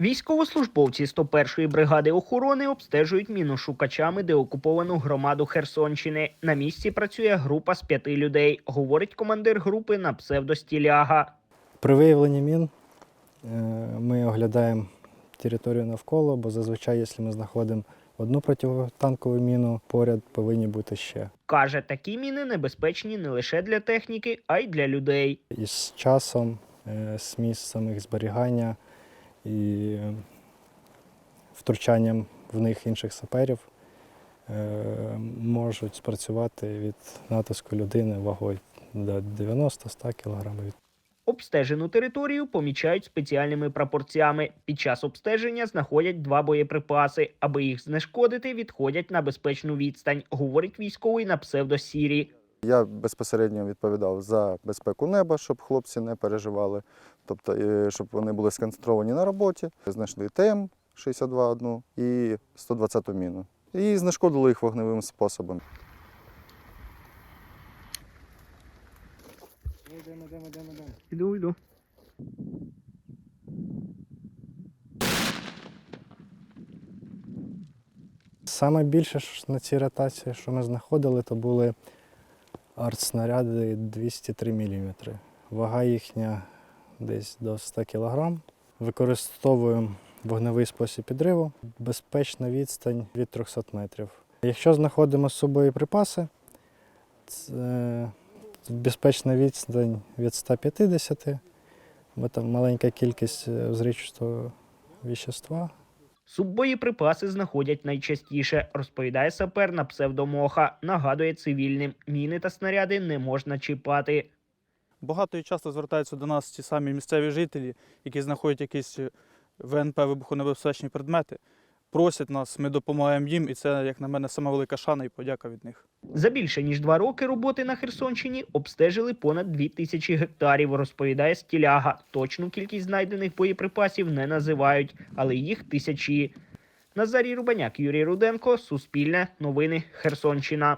Військовослужбовці 101-ї бригади охорони обстежують міношукачами деокуповану громаду Херсонщини. На місці працює група з п'яти людей, говорить командир групи на псевдостіляга. При виявленні мін е, ми оглядаємо територію навколо, бо зазвичай, якщо ми знаходимо одну протитанкову міну, поряд повинні бути ще. Каже, такі міни небезпечні не лише для техніки, а й для людей. І з часом, е, з місць самих зберігання і втручанням в них інших саперів е, можуть спрацювати від натиску людини вагою до 90-100 кг. Обстежену територію помічають спеціальними прапорцями. Під час обстеження знаходять два боєприпаси. Аби їх знешкодити, відходять на безпечну відстань, говорить військовий на псевдосірі. Я безпосередньо відповідав за безпеку неба, щоб хлопці не переживали, тобто, е, щоб вони були сконцентровані на роботі. Знайшли ТМ-62 одну і 120 міну. І знешкодили їх вогневим способом. Іду, йду. Саме більше на цій ротації, що ми знаходили, то були артснаряди 203 мм. Вага їхня десь до 100 кг. Використовуємо вогневий спосіб підриву, безпечна відстань від 300 метрів. Якщо знаходимо з собою припаси, це безпечна відстань від 150, бо там маленька кількість е, взривчатого віщества. Суббоєприпаси знаходять найчастіше, розповідає сапер на псевдомоха. Нагадує цивільним, міни та снаряди не можна чіпати. Багато і часто звертаються до нас ті самі місцеві жителі, які знаходять якісь е, ВНП вибухонебезпечні предмети, просять нас, ми допомагаємо їм, і це, як на мене, сама велика шана і подяка від них. За більше ніж два роки роботи на Херсонщині обстежили понад дві тисячі гектарів, розповідає стіляга. Точну кількість знайдених боєприпасів не називають, але їх тисячі. Назарій Рубаняк, Юрій Руденко, Суспільне, Новини, Херсонщина.